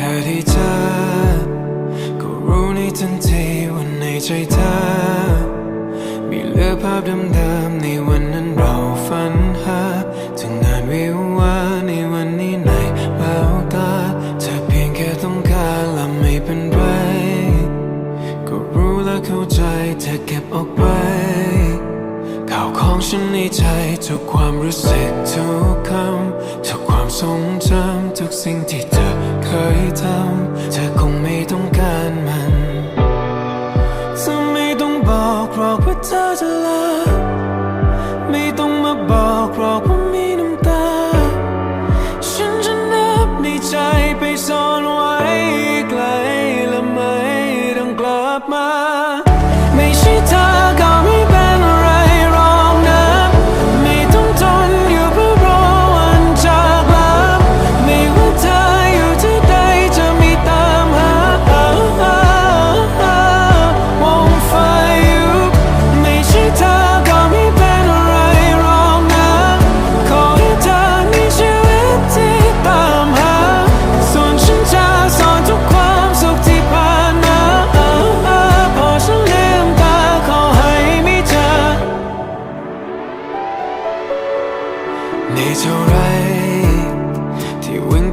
แค่ที่เจอก็รู้ในทันทีว่าในใจเธอ มีเลือภาพเดิมๆในวันนั้นเราฝันหาถึงนานวิว่าในวันนี้ในแวาตาเธอเพียงแค่ต้องการและไม่เป็นไร ก็รู้และเข้าใจเธอเก็บออกไปข่าวของฉันในใจทุกความรู้สึกทุกคำทุกความทรงจำ รอกว่าเธอจะลาไม่ต้องมาบอกหรอกว่ามีน้ำตา ฉันจะนับในใจไปซ่อนไว้ไกลและไม่ต้องกลับมา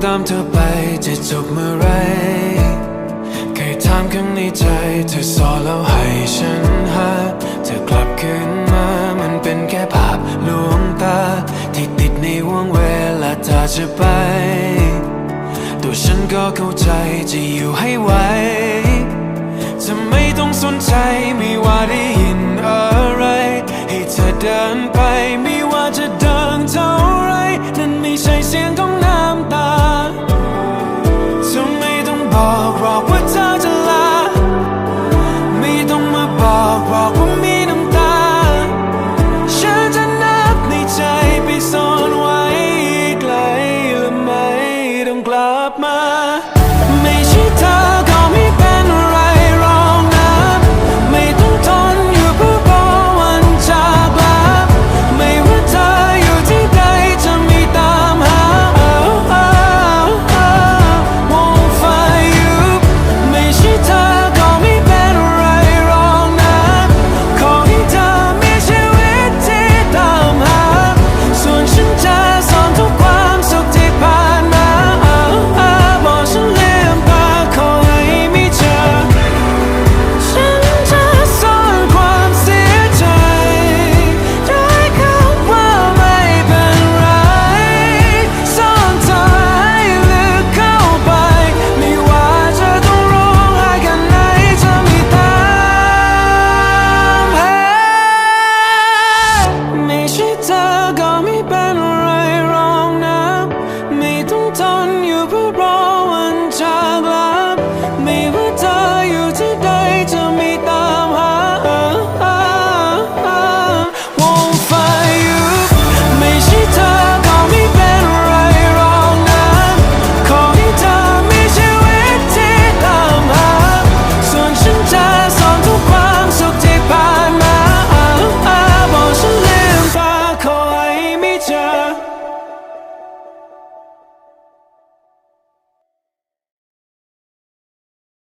ตามเธอไปจะจบเมื่อไรเคยถามข้างในใจ เธอสอนแล้วให้ฉันหา เธอกลับคืนมา มันเป็นแค่ภาพลวงตา ที่ติดในวงเวลาเธอจะไป ตัวฉันก็เข้าใจจะอยู่ให้ไหวจะไม่ต้องสนใจไม่ว่าได้ยินอะไร ให้เธอเดินไปไม่ว่าจะเดินเท่าไร นั่นไม่ใช่เสียงของ